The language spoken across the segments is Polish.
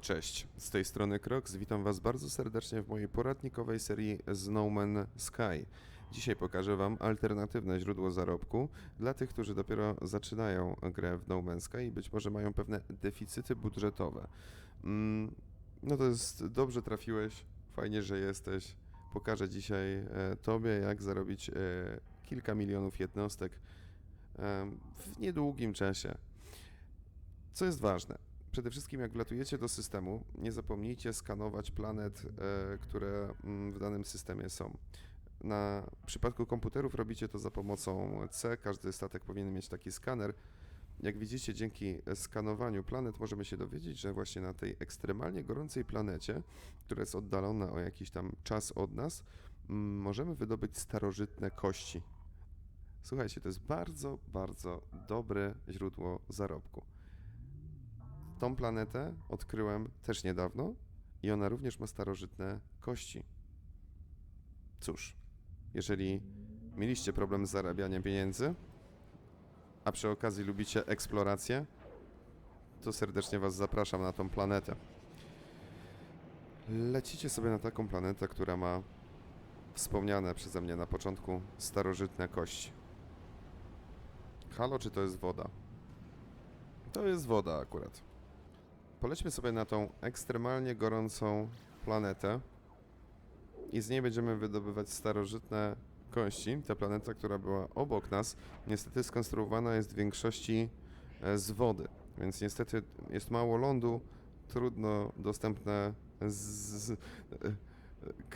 Cześć, z tej strony Krox, witam Was bardzo serdecznie w mojej poradnikowej serii z No Man's Sky. Dzisiaj pokażę Wam alternatywne źródło zarobku dla tych, którzy dopiero zaczynają grę w No Man's Sky i być może mają pewne deficyty budżetowe. Mm, no to jest, dobrze trafiłeś, fajnie, że jesteś. Pokażę dzisiaj e, Tobie, jak zarobić e, kilka milionów jednostek e, w niedługim czasie. Co jest ważne? Przede wszystkim, jak wlatujecie do systemu, nie zapomnijcie skanować planet, e, które mm, w danym systemie są. Na w przypadku komputerów robicie to za pomocą C, każdy statek powinien mieć taki skaner. Jak widzicie, dzięki skanowaniu planet możemy się dowiedzieć, że właśnie na tej ekstremalnie gorącej planecie, która jest oddalona o jakiś tam czas od nas, mm, możemy wydobyć starożytne kości. Słuchajcie, to jest bardzo, bardzo dobre źródło zarobku. Tą planetę odkryłem też niedawno i ona również ma starożytne kości. Cóż, jeżeli mieliście problem z zarabianiem pieniędzy, a przy okazji lubicie eksplorację, to serdecznie Was zapraszam na tą planetę. Lecicie sobie na taką planetę, która ma wspomniane przeze mnie na początku starożytne kości. Halo, czy to jest woda? To jest woda akurat. Polećmy sobie na tą ekstremalnie gorącą planetę i z niej będziemy wydobywać starożytne kości. Ta planeta, która była obok nas, niestety skonstruowana jest w większości e, z wody, więc niestety jest mało lądu, trudno dostępne z, z,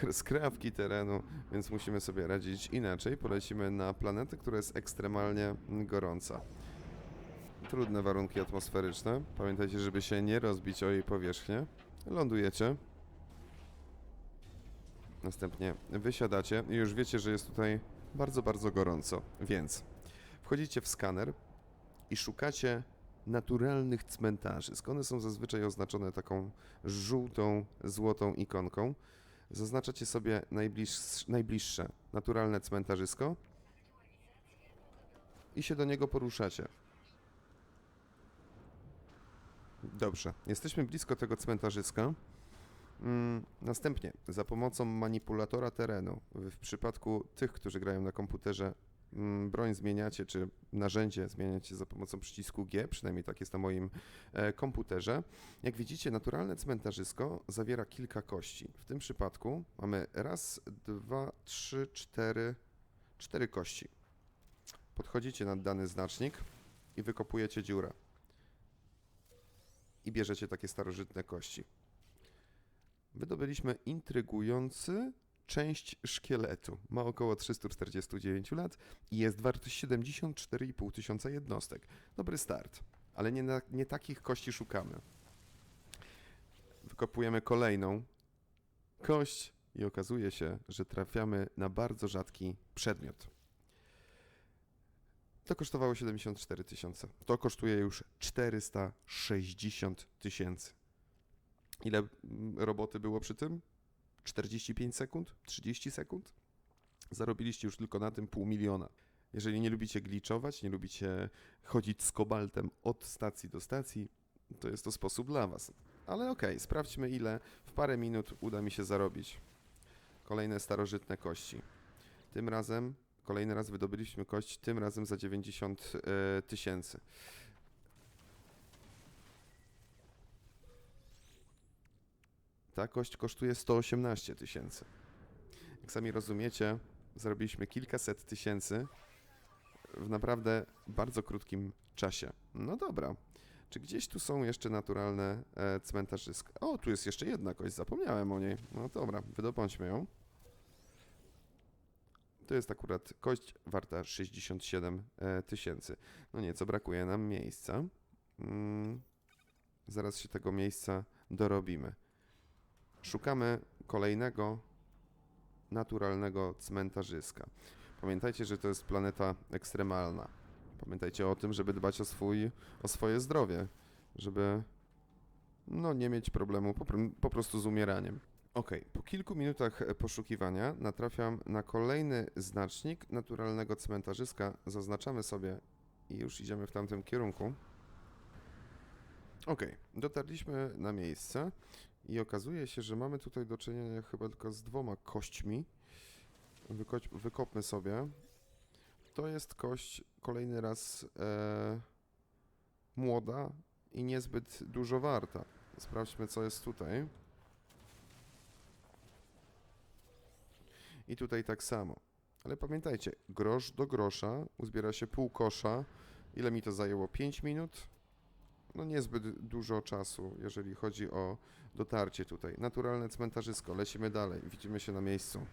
e, skrawki terenu, więc musimy sobie radzić inaczej. Polecimy na planetę, która jest ekstremalnie gorąca trudne warunki atmosferyczne. Pamiętajcie, żeby się nie rozbić o jej powierzchnię. Lądujecie. Następnie wysiadacie i już wiecie, że jest tutaj bardzo, bardzo gorąco. Więc wchodzicie w skaner i szukacie naturalnych cmentarzy. One są zazwyczaj oznaczone taką żółtą, złotą ikonką. Zaznaczacie sobie najbliższe, najbliższe naturalne cmentarzysko i się do niego poruszacie. Dobrze, jesteśmy blisko tego cmentarzyska. Mm, następnie, za pomocą manipulatora terenu, w przypadku tych, którzy grają na komputerze, mm, broń zmieniacie, czy narzędzie zmieniacie za pomocą przycisku G, przynajmniej tak jest na moim e, komputerze. Jak widzicie, naturalne cmentarzysko zawiera kilka kości. W tym przypadku mamy raz, dwa, trzy, cztery, cztery kości. Podchodzicie nad dany znacznik i wykopujecie dziurę i bierzecie takie starożytne kości. Wydobyliśmy intrygujący część szkieletu. Ma około 349 lat i jest wartość 74,5 tysiąca jednostek. Dobry start, ale nie, na, nie takich kości szukamy. Wykopujemy kolejną kość i okazuje się, że trafiamy na bardzo rzadki przedmiot. To kosztowało 74 tysiące. To kosztuje już 460 tysięcy. Ile mm, roboty było przy tym? 45 sekund? 30 sekund? Zarobiliście już tylko na tym pół miliona. Jeżeli nie lubicie gliczować, nie lubicie chodzić z kobaltem od stacji do stacji, to jest to sposób dla Was. Ale okej, sprawdźmy ile w parę minut uda mi się zarobić. Kolejne starożytne kości. Tym razem Kolejny raz wydobyliśmy kość, tym razem za 90 e, tysięcy. Ta kość kosztuje 118 tysięcy. Jak sami rozumiecie, zarobiliśmy kilkaset tysięcy w naprawdę bardzo krótkim czasie. No dobra. Czy gdzieś tu są jeszcze naturalne e, cmentarzyska? O, tu jest jeszcze jedna kość, zapomniałem o niej. No dobra, wydobądźmy ją. To jest akurat kość warta 67 e, tysięcy. No nieco brakuje nam miejsca. Mm, zaraz się tego miejsca dorobimy. Szukamy kolejnego naturalnego cmentarzyska. Pamiętajcie, że to jest planeta ekstremalna. Pamiętajcie o tym, żeby dbać o, swój, o swoje zdrowie, żeby no, nie mieć problemu po, po prostu z umieraniem. Okej, po kilku minutach e, poszukiwania natrafiam na kolejny znacznik naturalnego cmentarzyska. Zaznaczamy sobie i już idziemy w tamtym kierunku. Okej, dotarliśmy na miejsce i okazuje się, że mamy tutaj do czynienia chyba tylko z dwoma kośćmi. Wyko- wykopmy sobie. To jest kość kolejny raz e, młoda i niezbyt dużo warta. Sprawdźmy, co jest tutaj. I tutaj tak samo. Ale pamiętajcie, grosz do grosza uzbiera się pół kosza. Ile mi to zajęło? 5 minut? No niezbyt dużo czasu, jeżeli chodzi o dotarcie tutaj. Naturalne cmentarzysko, lecimy dalej, widzimy się na miejscu.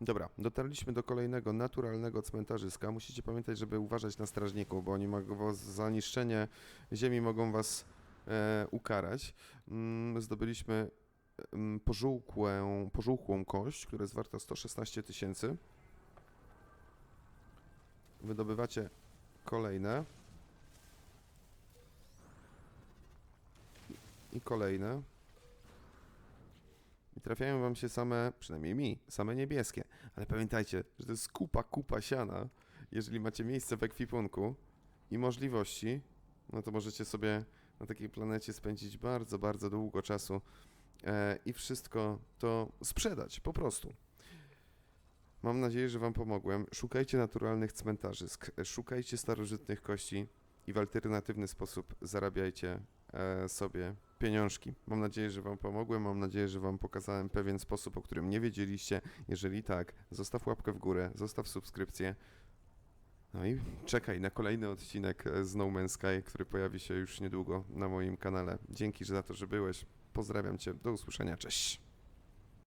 Dobra, dotarliśmy do kolejnego naturalnego cmentarzyska. Musicie pamiętać, żeby uważać na strażników, bo oni mogą za niszczenie ziemi mogą was e, ukarać. Mm, zdobyliśmy pożółkłą, pożółkłą kość, która jest warta 116 tysięcy. Wydobywacie kolejne. I kolejne. I trafiają wam się same, przynajmniej mi, same niebieskie. Ale pamiętajcie, że to jest kupa, kupa siana. Jeżeli macie miejsce w ekwipunku i możliwości, no to możecie sobie na takiej planecie spędzić bardzo, bardzo długo czasu i wszystko to sprzedać, po prostu. Mam nadzieję, że Wam pomogłem. Szukajcie naturalnych cmentarzysk, e, szukajcie starożytnych kości i w alternatywny sposób zarabiajcie e, sobie pieniążki. Mam nadzieję, że Wam pomogłem. Mam nadzieję, że Wam pokazałem pewien sposób, o którym nie wiedzieliście. Jeżeli tak, zostaw łapkę w górę, zostaw subskrypcję. No i czekaj na kolejny odcinek e, z No Man's Sky, który pojawi się już niedługo na moim kanale. Dzięki za to, że byłeś. Pozdrawiam Cię. Do usłyszenia. Cześć.